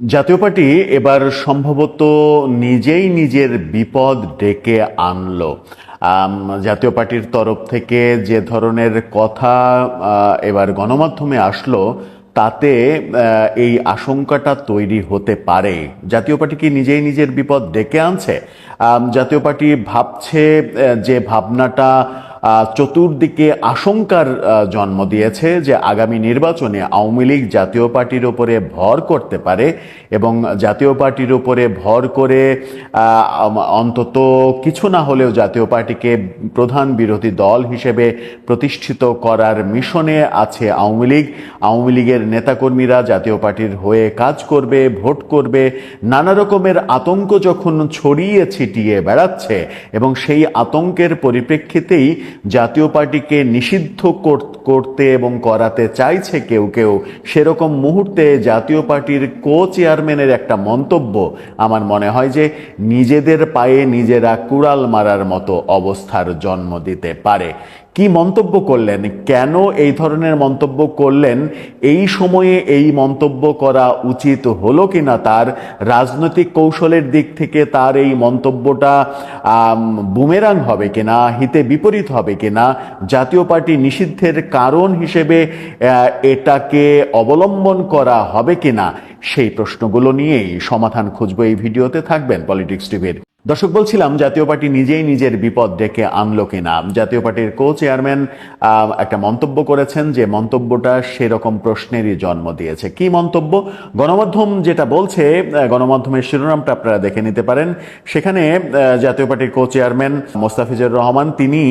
জাতীয় পার্টি এবার সম্ভবত নিজেই নিজের বিপদ ডেকে আনলো। জাতীয় পার্টির তরফ থেকে যে ধরনের কথা এবার গণমাধ্যমে আসলো, তাতে এই আশঙ্কাটা তৈরি হতে পারে। জাতীয় পার্টি কি নিজেই নিজের বিপদ ডেকে আনছে? জাতীয় পার্টি ভাবছে যে ভাবনাটা চতুর্দিকে আশঙ্কার জন্ম দিয়েছে যে আগামী নির্বাচনে আওয়ামী লীগ জাতীয় পার্টির উপরে ভর করতে পারে এবং জাতীয় পার্টির উপরে ভর করে অন্তত কিছু না হলেও জাতীয় পার্টিকে প্রধান বিরোধী দল হিসেবে প্রতিষ্ঠিত করার মিশনে আছে আওয়ামী লীগ। আওয়ামী লীগের নেতাকর্মীরা জাতীয় পার্টির হয়ে কাজ করবে, ভোট করবে, নানা রকমের আতঙ্ক যখন ছড়িয়ে ছিটিয়ে বেড়াচ্ছে এবং সেই আতঙ্কের পরিপ্রেক্ষিতেই জাতীয় পার্টিকে নিষিদ্ধ করতে এবং করাতে চাইছে কেউ কেউ, সেরকম মুহূর্তে জাতীয় পার্টির কো চেয়ারম্যানের একটা মন্তব্য। আমার মনে হয় যে নিজেদের পায়ে নিজেরা কুড়াল মারার মতো অবস্থার জন্ম দিতে পারে। কি মন্তব্য করলেন? কেন এই ধরনের মন্তব্য করলেন? এই সময়ে এই মন্তব্য করা উচিত হলো কিনা? তার রাজনৈতিক কৌশলের দিক থেকে তার এই মন্তব্যটা বুমেরাং হবে কিনা? হিতে বিপরীত হবে কিনা? জাতীয় পার্টি নিষিদ্ধের কারণ হিসেবে এটাকে অবলম্বন করা হবে কিনা? সেই প্রশ্নগুলো নিয়েই সমাধান খুঁজবো এই ভিডিওতে। থাকবেন পলিটিক্স টিভির দর্শক, বলছিলাম জাতীয় পার্টি নিজেই নিজের বিপদ ডেকে আনলো কিনা। জাতীয় পার্টির কো চেয়ারম্যান একটা মন্তব্য করেছেন যে মন্তব্যটা সেরকম প্রশ্নেরই জন্ম দিয়েছে। কি মন্তব্য? গণমাধ্যম যেটা বলছে গণমাধ্যমের শিরোনামটা আপনারা দেখে নিতে পারেন। সেখানে জাতীয় পার্টির কো চেয়ারম্যান মোস্তাফিজুর রহমান, তিনি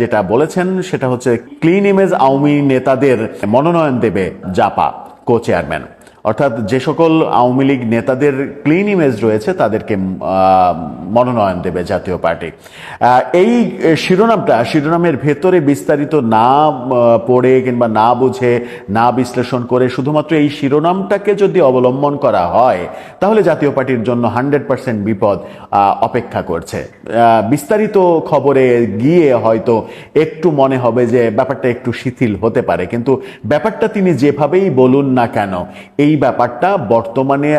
যেটা বলেছেন সেটা হচ্ছে ক্লিন ইমেজ আওয়ামী নেতাদের মনোনয়ন দেবে জাপা কো চেয়ারম্যান অর্থাৎ যে সকল আওয়ামী লীগ নেতাদের ক্লিন ইমেজ রয়েছে, তাদেরকে মনোনয়ন দেবে জাতীয় পার্টি। এই শিরোনামটা, শিরোনামের ভেতরে বিস্তারিত না পড়ে কিংবা না বুঝে, না বিশ্লেষণ করে শুধুমাত্র এই শিরোনামটাকে যদি অবলম্বন করা হয়, তাহলে জাতীয় পার্টির জন্য হান্ড্রেড পার্সেন্ট বিপদ অপেক্ষা করছে। বিস্তারিত খবরে গিয়ে হয়তো একটু মনে হবে যে ব্যাপারটা একটু শিথিল হতে পারে, কিন্তু ব্যাপারটা তিনি যেভাবেই বলুন না কেন, এই ব্যাপারটা বর্তমানে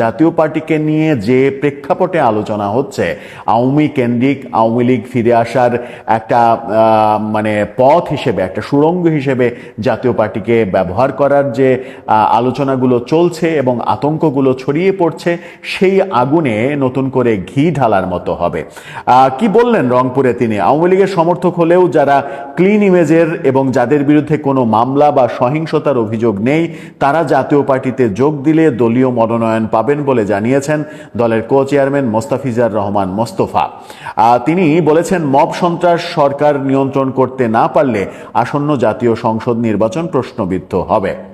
জাতীয় পার্টিকে নিয়ে যে প্রেক্ষাপটে আলোচনা হচ্ছে, আওয়ামী কেন্দ্রিক, আওয়ামী লীগ ফিরে আসার একটা মানে পথ হিসেবে, একটা সুড়ঙ্গ হিসেবে জাতীয় পার্টিকে ব্যবহার করার যে আলোচনাগুলো চলছে এবং আতঙ্কগুলো ছড়িয়ে পড়ছে, সেই আগুনে নতুন করে ঘি ঢালার মতো হবে। কি বললেন রংপুরে তিনি? আওয়ামী লীগের সমর্থক হলেও যারা ক্লিন ইমেজের এবং যাদের বিরুদ্ধে কোনো মামলা বা সহিংসতার অভিযোগ নেই, তারা জাতীয় পার্টিতে যোগ দিলে দলীয় মনোনয়ন পাবেন বলে জানিয়েছেন দলের কো চেয়ারম্যান মোস্তাফিজার রহমান মোস্তফা। তিনি বলেছেন, মব সন্ত্রাস সরকার নিয়ন্ত্রণ করতে না পারলে আসন্ন জাতীয় সংসদ নির্বাচন প্রশ্নবিদ্ধ হবে।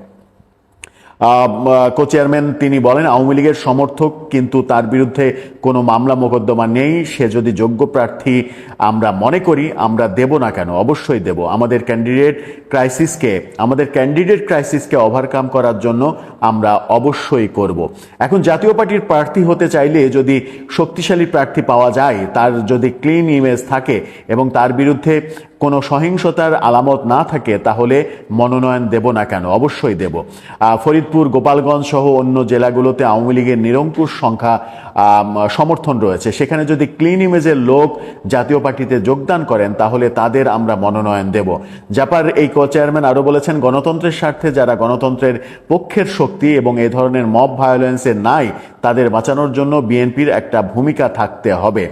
কো চেয়ারম্যান তিনি বলেন, আওয়ামী লীগের সমর্থক, কিন্তু তার বিরুদ্ধে কোনো মামলা মোকদ্দমা নেই। সে যদি যোগ্য প্রার্থী আমরা মনে করি, আমরা দেব না কেন? অবশ্যই দেব। আমাদের ক্যান্ডিডেট ক্রাইসিসকে আমাদের ক্যান্ডিডেট ক্রাইসিসকে ওভারকাম করার জন্য আমরা অবশ্যই করব। এখন জাতীয় পার্টির প্রার্থী হতে চাইলে যদি শক্তিশালী প্রার্থী পাওয়া যায়, তার যদি ক্লিন ইমেজ থাকে এবং তার বিরুদ্ধে কোনো সহিংসতার আলামত না থাকে, তাহলে মনোনয়ন দেব না কেন? অবশ্যই দেব। ফরিদপুর, গোপালগঞ্জ সহ অন্য জেলাগুলোতে আওয়ামী লীগের নিরঙ্কুশ সংখ্যা সমর্থন রয়েছে। সেখানে যদি ক্লিন ইমেজের লোক জাতীয় পার্টিতে যোগদান করেন, তাহলে তাদের আমরা মনোনয়ন দেব। জাপার এই কো চেয়ারম্যান আরও বলেছেন, গণতন্ত্রের স্বার্থে যারা গণতন্ত্রের পক্ষের শক্তি এবং এই ধরনের মব ভায়োলেন্সের নাই, তাদের বাঁচানোর জন্য বিএনপির একটা ভূমিকা থাকতে হবে।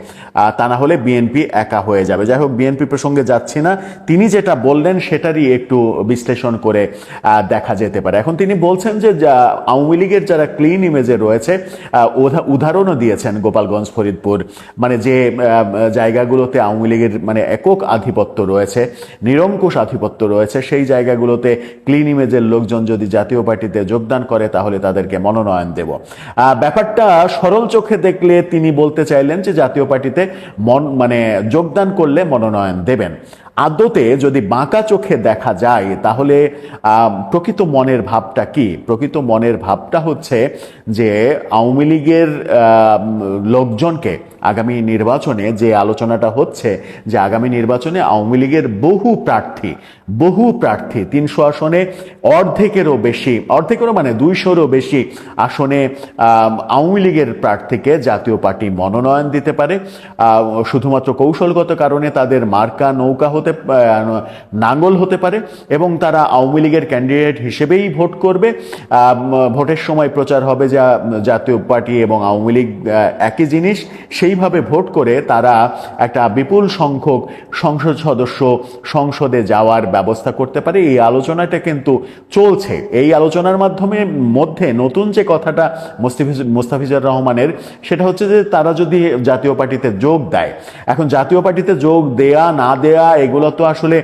তা না হলে বিএনপি একা হয়ে যাবে। যাই হোক, বিএনপি প্রসঙ্গে যাচ্ছি। না। তিনি যেটা বললেন সেটারই একটু বিশ্লেষণ করে দেখা যেতে পারে। এখন তিনি বলছেন যে আওয়ামী লীগের যারা ক্লিন ইমেজে রয়েছে উদাহরণও দিয়েছেন গোপালগঞ্জ, ফরিদপুর। মানে যে জায়গাগুলোতে আওয়ামী লীগের মানে একক আধিপত্য রয়েছে, নিরঙ্কুশ আধিপত্য রয়েছে, সেই জায়গাগুলোতে ক্লিন ইমেজের লোকজন যদি জাতীয় পার্টিতে যোগদান করে, তাহলে তাদেরকে মনোনয়ন দেব। ব্যাপারটা সরল চোখে দেখলে তিনি বলতে চাইলেন যে, জাতীয় পার্টিতে মন মানে যোগদান করলে মনোনয়ন দেবেন। আদতে যদি বাঁকা চোখে দেখা যায়, তাহলে প্রকৃত মনের ভাবটা কি? প্রকৃত মনের ভাবটা হচ্ছে যে আওয়ামী লীগের লোকজনকে আগামী নির্বাচনে যে আলোচনাটা হচ্ছে, যে আগামী নির্বাচনে আওয়ামী লীগের বহু প্রার্থী বহু প্রার্থী, তিনশো আসনে অর্ধেকেরও বেশি, অর্ধেকেরও মানে দুইশোরও বেশি আসনে আওয়ামী লীগের প্রার্থীকে জাতীয় পার্টি মনোনয়ন দিতে পারে। শুধুমাত্র কৌশলগত কারণে তাদের মার্কা নৌকা হতে নাঙ্গল হতে পারে এবং তারা আওয়ামী লীগের ক্যান্ডিডেট হিসেবেই ভোট করবে। ভোটের সময় প্রচার হবে যা, জাতীয় পার্টি এবং আওয়ামী লীগ একই জিনিস। সেইভাবে ভোট করে তারা একটা বিপুল সংখ্যক সংসদ সদস্য সংসদে যাওয়ার ব্যবস্থা করতে পারে, এই আলোচনাটা কিন্তু চলছে। এই আলোচনার মাধ্যমে মধ্যে নতুন যে কথাটা মুস্তাফিজ, মুস্তাফিজুর রহমানের, সেটা হচ্ছে যে তারা যদি জাতীয় পার্টিতে যোগ দেয়, এখন জাতীয় পার্টিতে যোগ দেয়া না দেয়া, এগুলো তো আসলে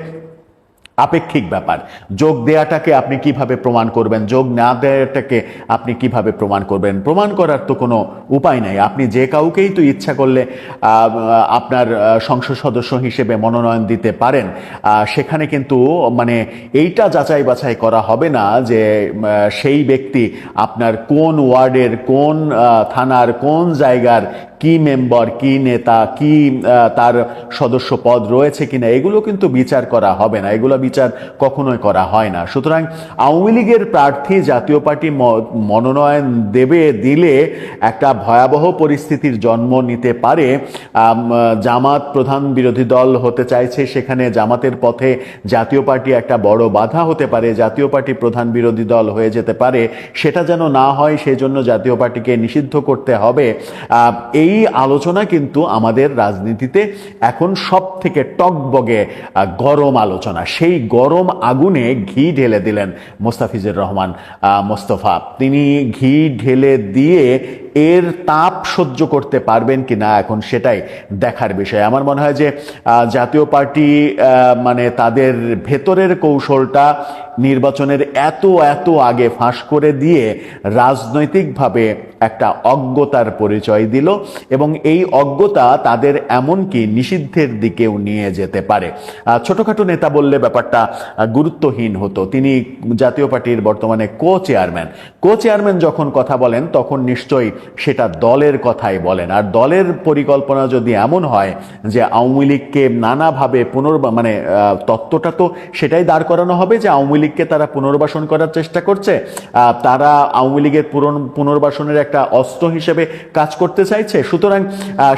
আপেক্ষিক ব্যাপার। যোগ দেয়াটাকে আপনি কীভাবে প্রমাণ করবেন? যোগ না দেয়াটাকে আপনি কীভাবে প্রমাণ করবেন? প্রমাণ করার তো কোনো উপায় নাই। আপনি যে কাউকেই তো ইচ্ছা করলে আপনার সংসদ সদস্য হিসেবে মনোনয়ন দিতে পারেন। সেখানে কিন্তু মানে এইটা যাচাই বাছাই করা হবে না যে সেই ব্যক্তি আপনার কোন ওয়ার্ডের, কোন থানার, কোন জায়গার কি মেম্বার কি নেতা কি তার সদস্য পদ রয়েছে কিনা এগুলো কিন্তু বিচার করা হবে না। এগুলো বিচার কখনোই করা হয় না। সুতরাং আওয়ামী লীগের প্রার্থী জাতীয় পার্টি মনোনয়ন দেবে দিলে একটা ভয়াবহ পরিস্থিতির জন্ম নিতে পারে। জামাত প্রধান বিরোধী দল হতে চাইছে সেখানে জামাতের পথে জাতীয় পার্টি একটা বড় বাধা হতে পারে জাতীয় পার্টি প্রধান বিরোধী দল হয়ে যেতে পারে। সেটা যেন না হয় সেই জন্য জাতীয় পার্টিকে নিষিদ্ধ করতে হবে। আহ, এই আলোচনা কিন্তু আমাদের রাজনীতিতে এখন সব থেকে টকবগে গরম আলোচনা। সেই গরম আগুনে ঘি ঢেলে দিলেন মোস্তাফিজুর রহমান মোস্তফা। তিনি ঘি ঢেলে দিয়ে এর তাপ সহ্য করতে পারবেন কি না এখন সেটাই দেখার বিষয়। আমার মনে হয় যে জাতীয় পার্টি মানে তাদের ভেতরের কৌশলটা নির্বাচনের এত এত আগে ফাঁস করে দিয়ে রাজনৈতিকভাবে একটা অজ্ঞতার পরিচয় দিল এবং এই অজ্ঞতা তাদের এমনকি নিষিদ্ধের দিকেও নিয়ে যেতে পারে। ছোটখাটো নেতা বললে ব্যাপারটা গুরুত্বহীন হতো। তিনি জাতীয় পার্টির বর্তমানে কো চেয়ারম্যান কো চেয়ারম্যান যখন কথা বলেন, তখন নিশ্চয়ই সেটা দলের কথাই বলেন। আর দলের পরিকল্পনা যদি এমন হয় যে আওয়ামী লীগকে নানাভাবে পুনর্ মানে তত্ত্বটা তো সেটাই দাঁড় করানো হবে যে আওয়ামী লীগকে তারা পুনর্বাসন করার চেষ্টা করছে তারা আওয়ামী লীগের পুনর্বাসনের একটা অস্ত্র হিসেবে কাজ করতে চাইছে। সুতরাং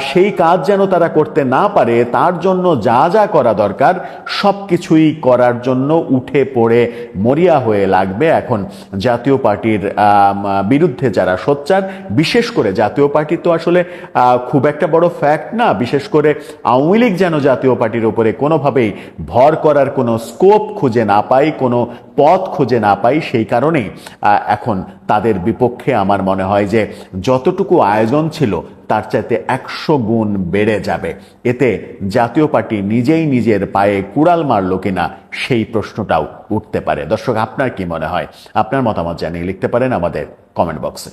সেই কাজ যেন তারা করতে না পারে, তার জন্য যা যা করা দরকার সব কিছুই করার জন্য উঠে পড়ে মরিয়া হয়ে লাগবে। এখন জাতীয় পার্টির বিরুদ্ধে যারা সোচ্চার, বিশেষ করে জাতীয় পার্টি তো আসলে খুব একটা বড় ফ্যাক্ট না। বিশেষ করে আওয়ামী লীগ যেন জাতীয় পার্টির উপরে কোনোভাবেই ভর করার কোনো স্কোপ খুঁজে না পাই, কোনো পথ খুঁজে না পাই, সেই কারণেই এখন তাদের বিপক্ষে আমার মনে হয় যে যতটুকু আয়োজন ছিল, তার চাইতে একশো গুণ বেড়ে যাবে। এতে জাতীয় পার্টি নিজেই নিজের পায়ে কুড়াল মারল কিনা, সেই প্রশ্নটাও উঠতে পারে। দর্শক, আপনার কি মনে হয়? আপনার মতামত জানিয়ে লিখতে পারেন আমাদের কমেন্ট বক্সে